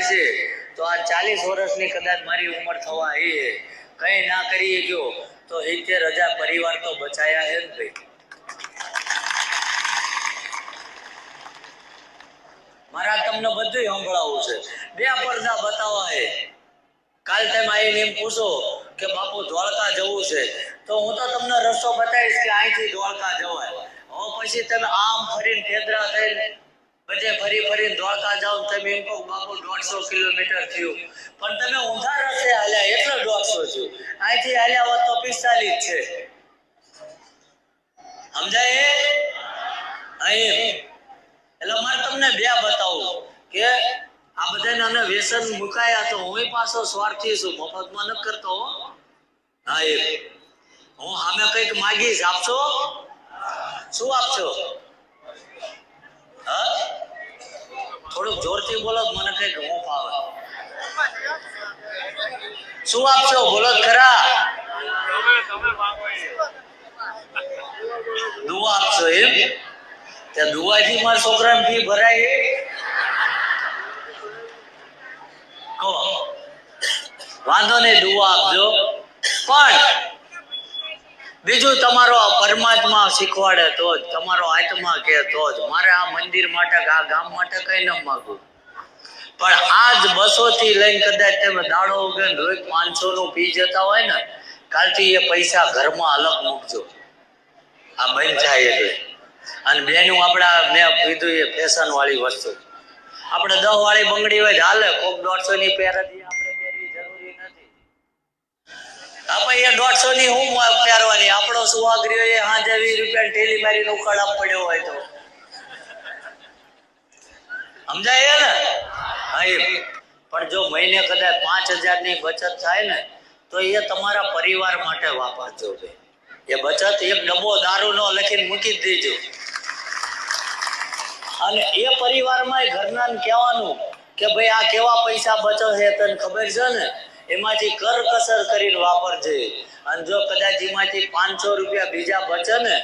હશે તો આ ચાલીસ વર્ષની કદાચ મારી ઉંમર થવા છે. કઈ ના કરીએ ગયો તો સિત્તેર હજાર પરિવાર તો બચાયા હે ભાઈ. મારા તમને બધું સંભળાવવું છે. બે પડદા બતાવવા હે કાલ તમે આવીને એમ પૂછો કે બાપુ દ્વારકા જવું છે. તો હું તો તમને રસ્તો બતાવીશ કે અહીંથી દ્વારકા જવાય. હવે પછી તમે આમ ફરીને ઠેદરા થઈને બધે ફરી ફરીને દ્વારકા જાઓ તમે એમ કહો, બાપુ, દોઢસો કિલોમીટર થયું. પણ તમે ઊંધા રસ્તે હાલ્યા, એટલો દોઢસો થયું. અહીંથી હાલ્યા હોત તો પિસ્તાલીસ છે. સમજાય? અહીં એટલે મારે તમને બે બતાવું કે આ બધાને અને વ્યસન મુકાયા તો હું પાછો સ્વાર્થી છું, મફતમાં નથી કરતો. હા. એ હું સામે કંઈક માગીશ, આપશો? શું આપશો? હા? થોડુંક જોરથી બોલો મને કંઈક હું ફાવે શું આપશો? બોલો ખરા. દુઆ આપશો એમ? ત્યાં દુવાથી મારા છોકરાની ફી ભરાય? કહો. વાંધો નહીં, દુઆ આપજો. પણ બીજું તમારો પરમાત્મા શીખવાડે તો જ, તમારો આત્મા કે તો જ. મારે આ મંદિર માટે આ ગામ માટે કઈ ન માગું. પણ આજ બસો થી લઈને કદાચ તમે દાડો ઉગે રોજ પાંચસો નું પી જતા હોય ને, કાલથી એ પૈસા ઘરમાં અલગ મૂકજો. આ બન થાય એટલે. અને બેનું આપણા, મેં કીધું એ ફેશન વાળી વસ્તુ. આપણે દસ વાળી બંગડી હોય ચાલે કોક દોઢસો ની પહેરતી આપણે પહેરવી જરૂરી નથી આપણે એ દોઢસો ની હું પહેરવાની? આપણો સુહાગરીઓ એ સાંજે વીસ રૂપિયા ઠેલી મારીને ઉખાડા પડ્યો હોય તો. સમજાય ને? હા, એ. પણ જો મહિને કદાચ પાંચ હજારની બચત થાય ને, તો એ તમારા પરિવાર માટે વાપરજો એ બચત એક ડબ્બો દારૂ નો લખીને મૂકી દેજો. અને એ પરિવારમાં ઘરના કહેવાનું કે ભાઈ આ કેવા પૈસા બચો છે તને ખબર છે ને? એમાંથી કર કસર કરીને વાપરજે. અને જો કદાચ એમાંથી પાંચસો રૂપિયા બીજા બચે ને,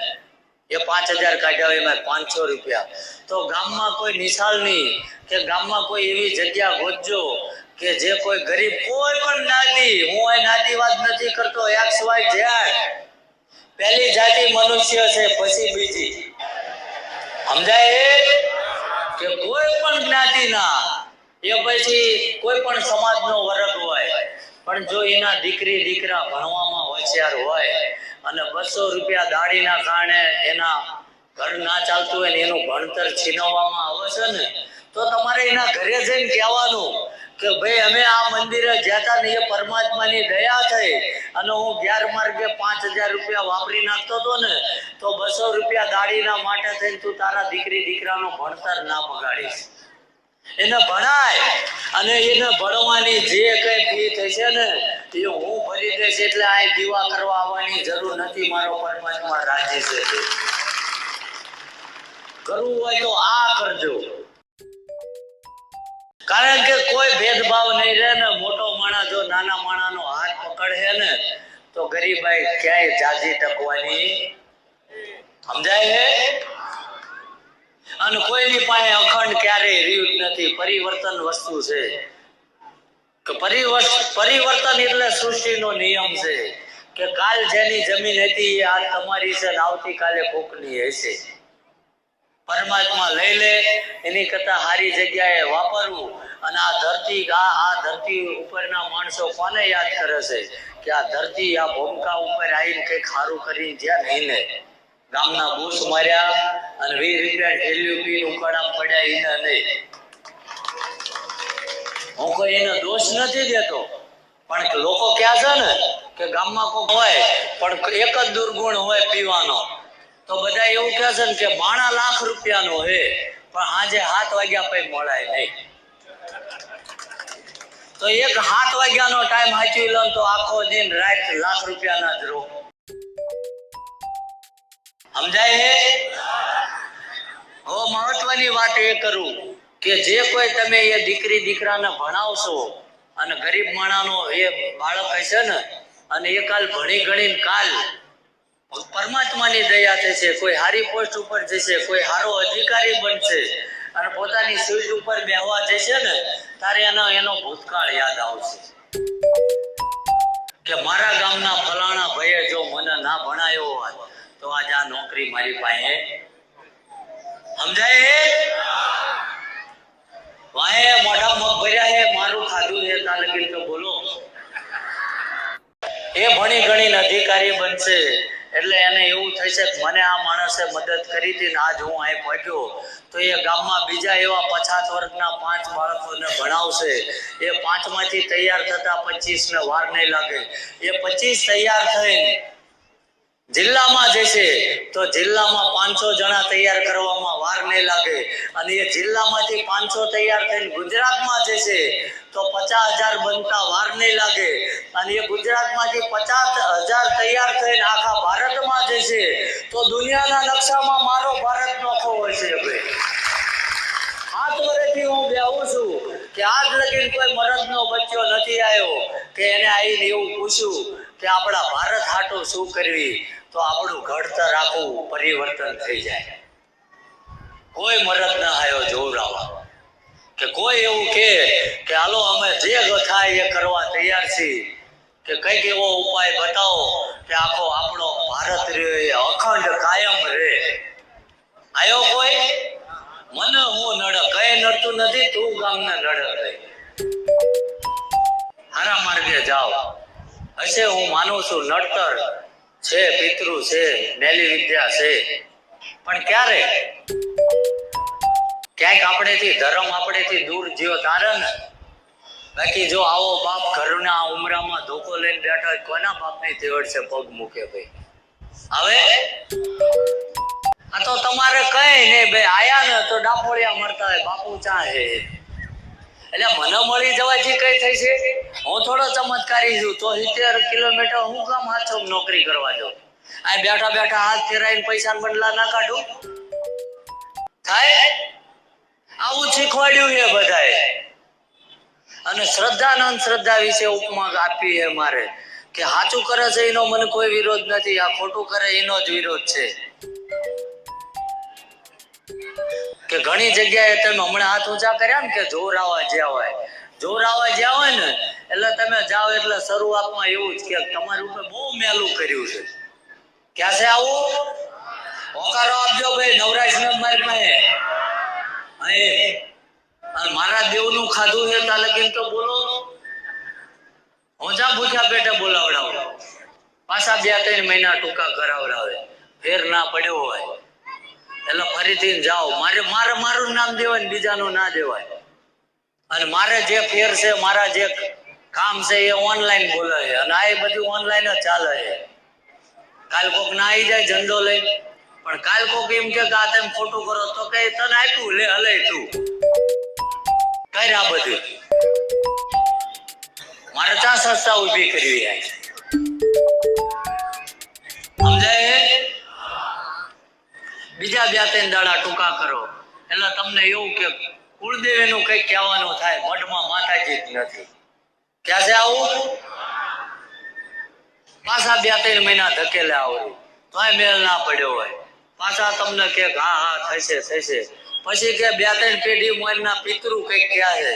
એ પાંચ હજાર કાઢ્યા હોય એમાં પાંચસો રૂપિયા. તો ગામમાં કોઈ નિશાલ નહીં કે ગામમાં કોઈ એવી જગ્યા ગોતજો કે જે કોઈ ગરીબ કોઈ પણ નાતી, હું એ નાતીવાદ નથી કરતો એક્સ વાય ઝેડ પહેલી જાતિ મનુષ્ય છે, પછી બીજી. સમજાય? કે કોઈ પણ જ્ઞાતિના એ પછી કોઈ પણ સમાજનો વર્ગ હોય, પણ જો એના દીકરી, દીકરા ભણવામાં હોશિયાર હોય અને બસો રૂપિયા દાડીના કારણે એના ઘર ના ચાલતું હોય ને એનું ભણતર છીનવવામાં આવે છે ને, તો તમારે એના ઘરે જઈને કહેવાનું કે ભાઈ અમે આ મંદિરે જતા ને એ પરમાત્માની દયા થઈ અને હું ગેરમાર્ગે પાંચ હજાર રૂપિયા વાપરી નાખતો હતો ને, તો બસો રૂપિયા દાડીના માટે થઈને તું તારા દીકરી, દીકરાનો ભણતર ના બગાડીશ. એને ભણાય. અને એને ભણવાની જે કઈ ફી થશે ને, એ હું ભરી દઈશ એટલે આ દીવા કરવા આવવાની જરૂર નથી મારો પરમાત્મા રાજી છે. કરવું હોય તો આ કરજો. કારણ કે કોઈ ભેદભાવ નહીં રહે ને, મોટો માણસ જો નાના માણાનો હાથ પકડે ને, તો ગરીબાઈ ક્યાંય જાજી ટકવાની? સમજાય છે? અને કોઈની પાસે અખંડ ક્યારેય રહ્યું નથી. પરિવર્તન વસ્તુ છે. પરિવર્તન એટલે સૃષ્ટિનો નિયમ છે કે કાલ જેની જમીન હતી આજ તમારી છે ને આવતીકાલે કોકની હશે. પરમાત્મા લઈ લે, એની કરતા સારી જગ્યાએ વાપરવું અને આ ધરતી, આ આ ધરતી ઉપરના માણસો કોને યાદ કરે છે? કે આ ધરતી આ ભૂમકા ઉપર આવીને કંઈક સારું કરીને જ્યાં નહીં ને ગામના બૂસ માર્યા અને વીસ રૂપિયા ઠેલ્યું પી ઉકાળામાં પડ્યા એને નહીં હું કોઈ એનો દોષ નથી દેતો, પણ લોકો ક્યાં છે ને કે ગામમાં કોઈ હોય, પણ એક જ દુર્ગુણ હોય પીવાનો. તો બધા એવું કહે છે ને કે માણા લાખ રૂપિયાનો હે, પણ આજે હાથ વાગ્યા પછી મળાય નહીં. તો એક હાથ વાગ્યાનો ટાઈમ હાચવી લો તો આખો દિન રાત લાખ રૂપિયાના જ રહો. સમજાય હે હવે મહત્વની વાત એ કરું કે જે કોઈ તમે એ દીકરી દીકરાને ભણાવશો અને ગરીબ માણાનો એ બાળક હશે ને, અને એ કાલ ભણી ગણીને કાલ પરમાત્માની દયા થશે, કોઈ હારી પોસ્ટ ઉપર જશે, કોઈ હારો અધિકારી બનશે અને પોતાની સીટ ઉપર બેહવા જશે ને, તારે એનો એનો ભૂતકાળ યાદ આવશે. કે મારા ગામના ફલાણા ભાઈએ જો મને ના ભણાયો હોત તો આજ આ નોકરી મારી પાસે. સમજાય હે? મોઢા મગ ભર્યા હે, મારું ખાધું હે તા લગીન તો બોલો. એ ભણી ગણી અધિકારી બનશે. એટલે એને એવું થશે મને આ માણસે મદદ કરી હતી ને આજ હું અહીં પહોંચ્યો. તો એ ગામમાં બીજા એવા પછાત વર્ગના પાંચ બાળકોને ભણાવશે. એ પાંચમાંથી તૈયાર થતા પચીસ ને વાર નહીં લાગે. એ પચીસ તૈયાર થઈને જિલ્લામાં જશે તો જિલ્લામાં પાંચસો જણા તૈયાર કરવામાં વાર નહીં લાગે. અને એ જિલ્લામાંથી પાંચસો તૈયાર થઈને ગુજરાતમાં જશે તો પચાસ હજાર બનતા વાર નહીં લાગે. અને એ ગુજરાતમાંથી પચાસ હજાર તૈયાર થઈને આખા ભારતમાં જશે તો દુનિયાના નકશામાં મારો ભારત નોખો હશે ભાઈ. હાથ વર્ષથી હું બેહું છું કે આજ લગીન કોઈ મરદનો બચ્ચો નથી આવ્યો કે એને આવીને એવું પૂછ્યું કે આપણા ભારત હાટું શું કરવી, તો આપણું ઘડતર આખું પરિવર્તન થઈ જાય. કોઈ મરદ ના આવ્યો જોવરાવા કે કોઈ એવું કે કે હાલો અમે જે થાય એ કરવા તૈયાર છીએ, કે કંઈક એવો ઉપાય બતાવો કે આખો આપણો ભારત રહ્યો એ અખંડ કાયમ રહે આયો કોઈ? મને હું નડ, કઈ નડતું નથી, તું ગામને નડ હારા માર્ગે જાઓ. હશે હું માનું છું, નડતર છે, પિતૃ છે મેલી વિદ્યા છે. પણ ક્યારે? ક્યાંક આપણેથી ધર્મ આપણેથી દૂર જીવ ને બાકી જો આવો બાપ ઘરના ઉમરામાં ધોકો લઈને બેઠો હોય, કોના બાપની તેવડ છે પગ મૂકે ભાઈ? હવે? આ તો તમારે કઈ નહીં ભાઈ, આયા ને તો ડાપોળિયા મળતા હોય, બાપુ ચા છે એટલે મને મળી જવાથી કઈ થઈ છે, હું થોડો ચમત્કારી છું, તો સિત્તેર કિલોમીટર હું કામ હાથ નોકરી કરવા જાઉં આ બેઠા બેઠા હાથ ફેરાઈને પૈસા બંડલા ના કાઢું. થાય? આવું શીખવાડ્યું છે બધાએ. અને શ્રદ્ધાનંદ શ્રદ્ધા વિશે ઉપમા આપી છે મારે, કે સાચું કરે છે એનો મને કોઈ વિરોધ નથી, આ ખોટું કરે એનો જ વિરોધ છે. કે ઘણી જગ્યાએ તમે હમણાં હાથ ઊંચા કર્યા ને કે જોરાવા જ્યાં હોય. જોરાવા જ્યાં હોય ને, એટલે તમે જાઓ એટલે શરૂઆતમાં એવું જ કે તમારી ઉપર બહુ મેલું કર્યું છે. ક્યાં છે આવું? હોકારો આપજો ભાઈ નવરાજ ને મારી પાસે. અહીં. મારા દેવનું ખાધું છે ત્યાં લગીન તો બોલો. હોજા ભૂખ્યા પેટે બોલાવડાવો. પાછા બે ત્રણ મહિના ટૂંકા કરાવડાવે. ફેર ના પડ્યો હોય. એટલે ફરીથી જાઓ. મારે મારે મારું નામ દેવાય ને બીજાનું ના દેવાય. અને મારે જે ફેર છે, મારા જે કામ છે, એ ઓનલાઈન બોલે છે. અને આ બધું ઓનલાઈન જ ચાલે છે. કાલ કોક ના આવી જાય ધંધો લઈને. પણ કાલ કોક એમ કે આ તમે ખોટું કરો તો કે તને આપ્યું, લે, હલે તું. કઈ આ બધું. મારે ત્યાં સંસ્થા ઊભી કરવી સમજાય બીજા બે ત્રણ દાડા ટૂંકા કરો. એટલે તમને એવું કે કુળદેવીનું કંઈક કહેવાનું થાય મઠમાં માતાજી જ નથી. ક્યાં છે આવું? પાછા બે ત્રણ મહિના ધકેલે આવડું. તોય મેલ ના પડ્યો હોય. પાછા તમને કે હા હા, થશે થશે. પછી કે બે ત્રણ પેઢી મોરના પિતૃ કંઈક ક્યાં છે.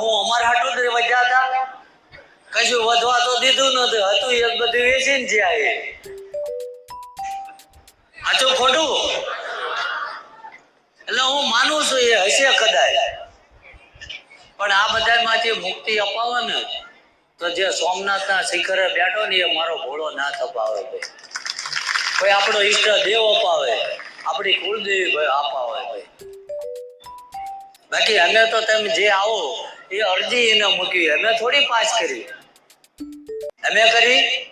હું અમારા હાટું જ વધ્યા હતા કશું વધવા તો દીધું નતું હતું એક બધું વેચીને જ્યાં સાચું ખોટું? એટલે હું માનું છું એ હશે કદાચ. પણ આ બધામાંથી મુક્તિ અપાવે ને તો જે સોમનાથના શિખરે બેઠો ને એ મારો ભોળો ના થપાવે ભાઈ. કોઈ આપણો ઈષ્ટ દેવ અપાવે, આપણી કુળદેવી ભાઈ અપાવે ભાઈ. બાકી અમે તો તમે જે આવો એ અરજી એને મૂકી અમે થોડી પાસ કરી. અમે કરી?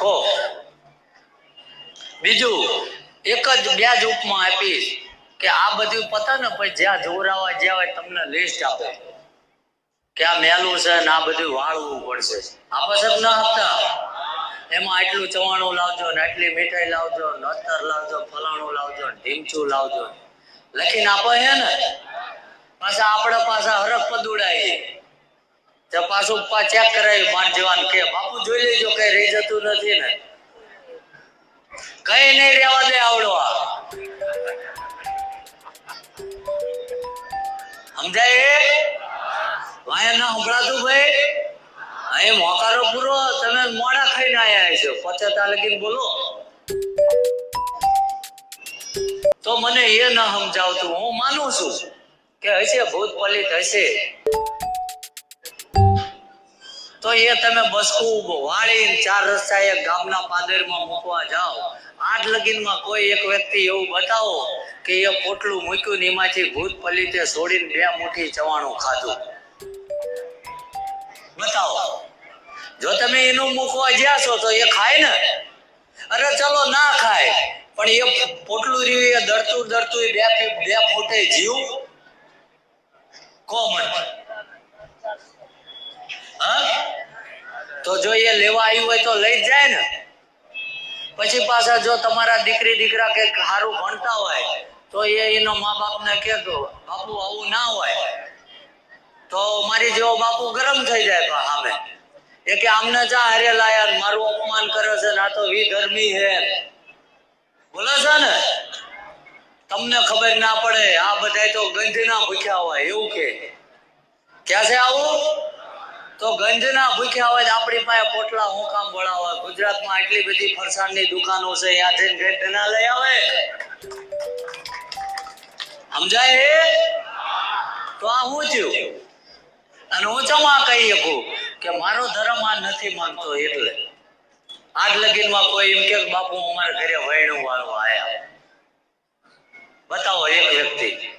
કહો. બીજું, એક જ બે જ ઉપમા આપીશ કે આ બધું પતા ને પછી જ્યાં જોરાવા જ્યાં હોય તમને લિસ્ટ આપે. કે આ મેલું છે ને આ બધું વાળવું પડશે. આપે છે ના આપતા. એમાં આટલું ચવાણું લાવજો ને આટલી મીઠાઈ લાવજો નતર લાવજો, ફલાણું લાવજો ઢીમચું લાવજો. લખીને આપો છે ને. પાછા આપણે પાછા હરખ પદુડાઈએ. તો પાછું ચેક કરાવી માર જવાન કે, બાપુ જોઈ લેજો, કઈ રહી જતું નથી ને. કઈ નહીં રહેવા દે આવડવા સમજાય વાયા ના સંભળાતું ભાઈ? અહીં મોકારો પૂરો, તમે મોડા ખાઈને આયા છો. પચતા લગીન બોલો. તો મને એ ન સમજાવતું. હું માનું છું કે હશે, ભૂત પલિત હશે. તો એ તમે બસકું વાળીને ચાર રસ્તા એક ગામના પાદરમાં મૂકવા જાઓ. આઠ લગીનમાં કોઈ એક વ્યક્તિ એવું બતાવો કે એ પોટલું મૂક્યું એમાંથી ભૂત પલીતે છોડીને બે મુઠ્ઠી ચવાણું ખાધું. બતાવો. જો તમે એનું મૂકવા જ્યાં છો તો એ ખાય ને? અરે ચલો ના ખાય, પણ એ પોટલું રહ્યું એ દરતું દરતું બે બે ફૂટે જીવ. કોમન. તો જો એ લેવા આવ્યું હોય તો લઈ જ જાય ને. પછી પાછા જો તમારા દીકરી દીકરા કે સારું ભણતા હોય, તો એ એનો મા બાપને કે બાપુ, આવું ના હોય. તો મારી જેવો બાપુ ગરમ થઈ જાય સામે. એ કે, આમને જા હરે લાયા મારું અપમાન કરે છે ના તો વિધર્મી હે બોલો છે ને? તમને ખબર ના પડે, આ બધાય તો ગંધના ભૂખ્યા હોય, એવું કે. ક્યાં છે આવું? તો ગંજના ભૂખ્યા હોય આપણી પાસે પોટલા હું કામ બોલાવે ગુજરાતમાં આટલી બધી ફરસાણની દુકાનો છે ત્યાં જઈને ભેટ ના લઈ આવે. સમજાય એ તો આ હું થયું? અને હું ચમા કહી શકું કે મારો ધર્મ આ નથી માનતો એટલે. આજ લગીનમાં કોઈ એમ કે બાપુ અમારા ઘરે વૈણું વાળવા આવ્યા બતાવો એક વ્યક્તિ.